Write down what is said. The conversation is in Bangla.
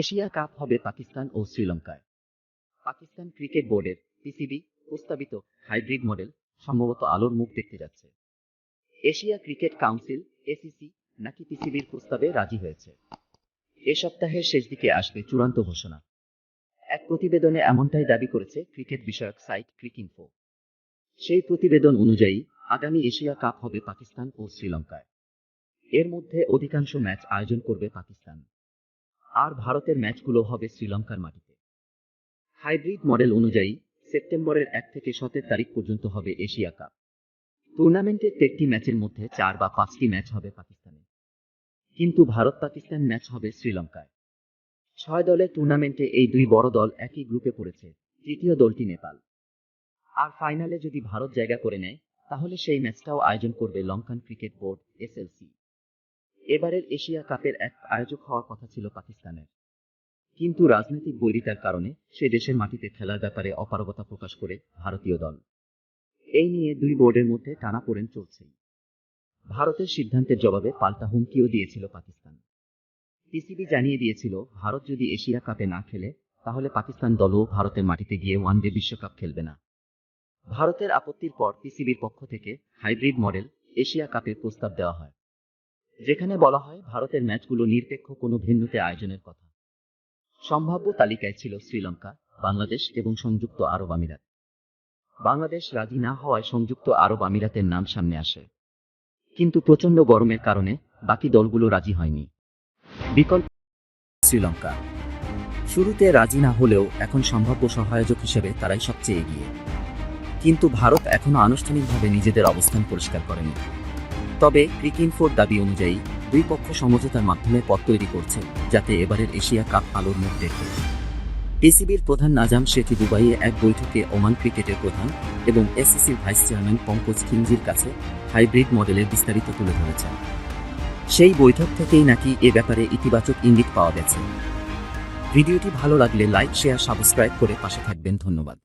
এশিয়া কাপ হবে পাকিস্তান ও শ্রীলঙ্কায়। পাকিস্তান ক্রিকেট বোর্ডের পিসিবি প্রস্তাবিত হাইব্রিড মডেল সম্ভবত আলোর মুখ দেখতে যাচ্ছে। এশিয়া ক্রিকেট কাউন্সিল এসিসি নাকি পিসিবির প্রস্তাবে রাজি হয়েছে? এ সপ্তাহের শেষ দিকে আসবে চূড়ান্ত ঘোষণা। এক প্রতিবেদনে এমনটাই দাবি করেছে ক্রিকেট বিষয়ক সাইট ক্রিকিনফো সেই প্রতিবেদন অনুযায়ী, আগামী এশিয়া কাপ হবে পাকিস্তান ও শ্রীলঙ্কায়। এর মধ্যে অধিকাংশ ম্যাচ আয়োজন করবে পাকিস্তান। আর ভারতের ম্যাচগুলো হবে শ্রীলঙ্কার মাটিতে। হাইব্রিড মডেল অনুযায়ী, সেপ্টেম্বরের এক থেকে সতেরো তারিখ পর্যন্ত হবে এশিয়া কাপ। টুর্নামেন্টের তেরটি ম্যাচের মধ্যে চার বা পাঁচটি ম্যাচ হবে পাকিস্তানে কিন্তু ভারত পাকিস্তান ম্যাচ হবে শ্রীলঙ্কায় ছয় দলের টুর্নামেন্টে এই দুই বড় দল একই গ্রুপে পড়েছে, তৃতীয় দলটি নেপাল। আর ফাইনালে যদি ভারত জায়গা করে নেয়, তাহলে সেই ম্যাচটাও আয়োজন করবে লঙ্কান ক্রিকেট বোর্ড এসএলসি। এবারের এশিয়া কাপের এক আয়োজক হওয়ার কথা ছিল পাকিস্তানের। কিন্তু রাজনৈতিক বৈরিতার কারণে সে দেশের মাটিতে খেলার ব্যাপারে অপারগতা প্রকাশ করে ভারতীয় দল। এই নিয়ে দুই বোর্ডের মধ্যে টানাপোড়েন চলছেই। ভারতের সিদ্ধান্তের জবাবে পাল্টা হুমকিও দিয়েছিল পাকিস্তান। পিসিবি জানিয়ে দিয়েছিল, ভারত যদি এশিয়া কাপে না খেলে, তাহলে পাকিস্তান দলও ভারতের মাটিতে গিয়ে ওয়ানডে বিশ্বকাপ খেলবে না। ভারতের আপত্তির পর পিসিবির পক্ষ থেকে হাইব্রিড মডেল এশিয়া কাপের প্রস্তাব দেওয়া হয়। যেখানে বলা হয় ভারতের ম্যাচগুলো নিরপেক্ষ কোনো ভেন্যুতে আয়োজনের কথা। সম্ভাব্য তালিকায় ছিল শ্রীলঙ্কা, বাংলাদেশ এবং সংযুক্ত আরব আমিরাত। বাংলাদেশ রাজি না হওয়ায় সংযুক্ত আরব আমিরাতের নাম সামনে আসে। কিন্তু প্রচণ্ড গরমের কারণে বাকি দলগুলো রাজি হয়নি। বিকল্প শ্রীলঙ্কা। শুরুতে রাজি না হলেও এখন সম্ভাব্য সহায়োজক হিসেবে তারাই সবচেয়ে এগিয়ে। কিন্তু ভারত এখনও আনুষ্ঠানিকভাবে নিজেদের অবস্থান পরিষ্কার করেনি। তবে ক্রিকিনফোর দাবি অনুযায়ী, দুই পক্ষ সমঝোতার মাধ্যমে পথ তৈরি করছে, যাতে এবারের এশিয়া কাপ আলোর মুখ দেখে। পিসিবির প্রধান নাজাম শেঠি দুবাইয়ে এক বৈঠকে ওমান ক্রিকেটের প্রধান এবং এসিসির ভাইস চেয়ারম্যান পঙ্কজ খিমজির কাছে হাইব্রিড মডেলের বিস্তারিত তুলে ধরেছেন। সেই বৈঠক থেকেই নাকি এ ব্যাপারে ইতিবাচক ইঙ্গিত পাওয়া গেছে। ভিডিওটি ভালো লাগলে লাইক, শেয়ার, সাবস্ক্রাইব করে পাশে থাকবেন। ধন্যবাদ।